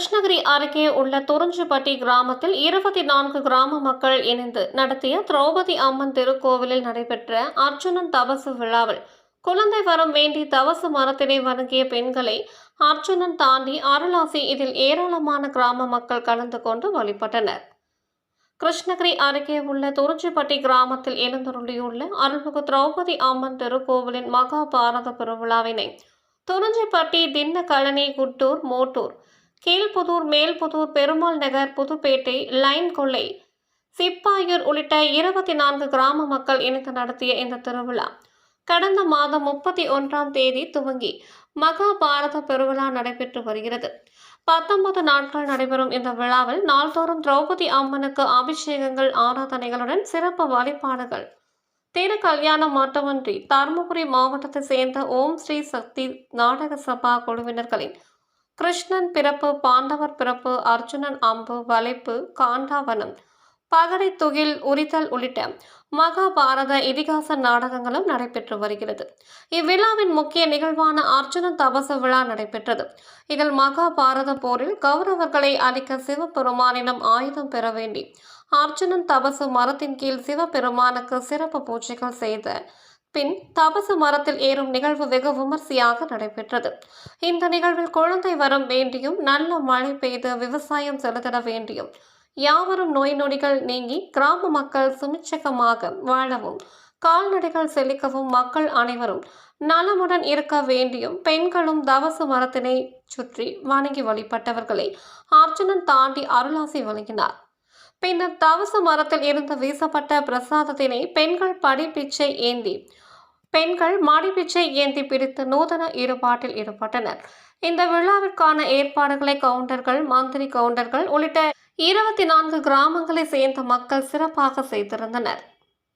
கிருஷ்ணகிரி அருகே உள்ள துறிஞ்சிப்பட்டி கிராமத்தில் இருபத்தி நான்கு கிராம மக்கள் இணைந்து நடத்திய திரௌபதி அம்மன் திருக்கோவிலில் நடைபெற்ற அர்ஜுனன் தபசு விழாவில் குழந்தை வரம் வேண்டி தவசு மரத்தினை வணங்கிய பெண்களை அர்ஜுனன் தாண்டி அருளாசி இதில் ஏராளமான கிராம மக்கள் கலந்து கொண்டு வழிபட்டனர். கிருஷ்ணகிரி அருகே உள்ள துறிஞ்சிப்பட்டி கிராமத்தில் எழுந்தருளியுள்ள அருள்மிகு திரௌபதி அம்மன் திருக்கோவிலின் மகாபாரத பெருவிழாவினை துறிஞ்சிப்பட்டி தின்ன குட்டூர் மோட்டூர் கீழ்புதூர் மேல்புதூர் பெருமாள் நகர் புதுப்பேட்டை லைன் கொள்ளை சிப்பாயூர் உள்ளிட்ட இருபத்தி நான்கு கிராம மக்கள் இணைந்து நடத்திய இந்த திருவிழா. கடந்த மாதம் முப்பத்தி ஒன்றாம் தேதி துவங்கி மகாபாரத பெருவிழா நடைபெற்று வருகிறது. பத்தொன்பது நாட்கள் நடைபெறும் இந்த விழாவில் நாள்தோறும் திரௌபதி அம்மனுக்கு அபிஷேகங்கள் ஆராதனைகளுடன் சிறப்பு வழிபாடுகள். திரு கல்யாணம் மட்டுமன்றி தருமபுரி மாவட்டத்தை சேர்ந்த ஓம் ஸ்ரீ சக்தி நாடக சபா குழுவினர்களின் கிருஷ்ணன் பிறப்பு பாண்டவர் பிறப்பு அர்ஜுனன் அம்பு வளைப்பு காண்டாவனம். பகடை துகில் உரித்தல் உள்ளிட்ட மகாபாரத இதிகாச நாடகங்களும் நடைபெற்று வருகிறது. இவ்விழாவின் முக்கிய நிகழ்வான அர்ஜுனன் தபசு விழா நடைபெற்றது. இதில் மகாபாரத போரில் கௌரவர்களை அழிக்க சிவபெருமானிடம் ஆயுதம் பெற வேண்டி அர்ஜுனன் தபசு மரத்தின் கீழ் சிவபெருமானுக்கு சிறப்பு பூஜைகள் செய்த பின் தபசு மரத்தில் ஏறும் நிகழ்வு வெகு விமர்சையாக நடைபெற்றது. இந்த நிகழ்வில் குழந்தை வரம் வேண்டியும் நல்ல மழை பெய்து விவசாயம் செலுத்திட வேண்டியும் யாவரும் நோய் நொடிகள் நீங்கி கிராம மக்கள் சுமிச்சகமாக வாழவும் கால்நடைகள் செழிக்கவும் மக்கள் அனைவரும் நலமுடன் இருக்க வேண்டியும் பெண்களும் தவசு மரத்தினை சுற்றி வணங்கி வழிபட்டவர்களை அர்ஜுனன் தாண்டி அருளாசி வழங்கினார். பின்னர் தவசு மரத்தில் இருந்து வீசப்பட்ட பிரசாதத்தினை பெண்கள் படிப்பிச்சை ஏந்தி பெண்கள் மாடிப்பிச்சை ஏந்தி பிடித்து நூதன ஈடுபாட்டில் ஈடுபட்டனர் இந்த விழாவிற்கான ஏற்பாடுகளை கவுண்டர்கள் மந்திரி கவுண்டர்கள் உள்ளிட்ட இருபத்தி நான்கு கிராமங்களை சேர்ந்த மக்கள் சிறப்பாக செய்திருந்தனர்.